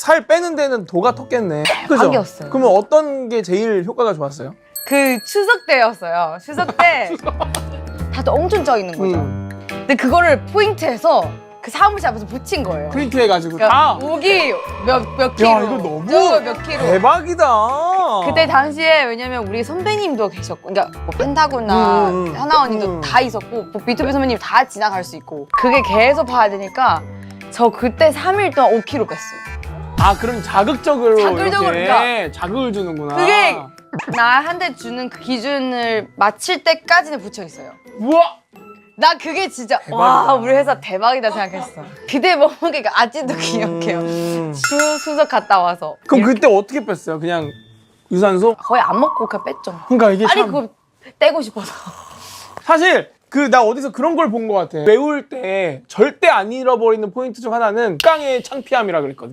살 빼는 데는 도가 텄겠네. 그죠? 딱이었어요. 그러면 어떤 게 제일 효과가 좋았어요? 그 추석 때였어요. 추석 때 다들 엄청 쪄 있는 거죠. 음. 근데 그거를 포인트에서 그 사무실 앞에서 붙인 거예요. 프린트 해가지고 그러니까 다. 무기 몇, 몇 킬로. 야 이거 너무 저거 몇 킬로. 대박이다. 그때 당시에 왜냐면 우리 선배님도 계셨고 그러니까 뭐 펜타곤이나 음, 음. 하나원님도 음. 다 있었고 뭐 비투비 선배님 다 지나갈 수 있고 그게 계속 봐야 되니까 저 그때 3일 동안 5kg 뺐어요. 아 그럼 자극적으로 자극적으로, 이렇게 그러니까 자극을 주는구나. 그게 나한테 주는 그 기준을 맞힐 때까지는 붙여 있어요. 우와. 나 그게 진짜. 와 우리 회사 대박이다 생각했어. 그때 먹은 게 아직도 기억해요. 음. 수 수석 갔다 와서 그럼 그때 어떻게 뺐어요? 그냥 유산소? 거의 안 먹고 그냥 뺐죠. 그러니까 이게 빨리 참 그거 떼고 싶어서. 사실 그 나 어디서 그런 걸 본 것 같아. 외울 때 절대 안 잃어버리는 포인트 중 하나는 깡의 창피함이라 그랬거든.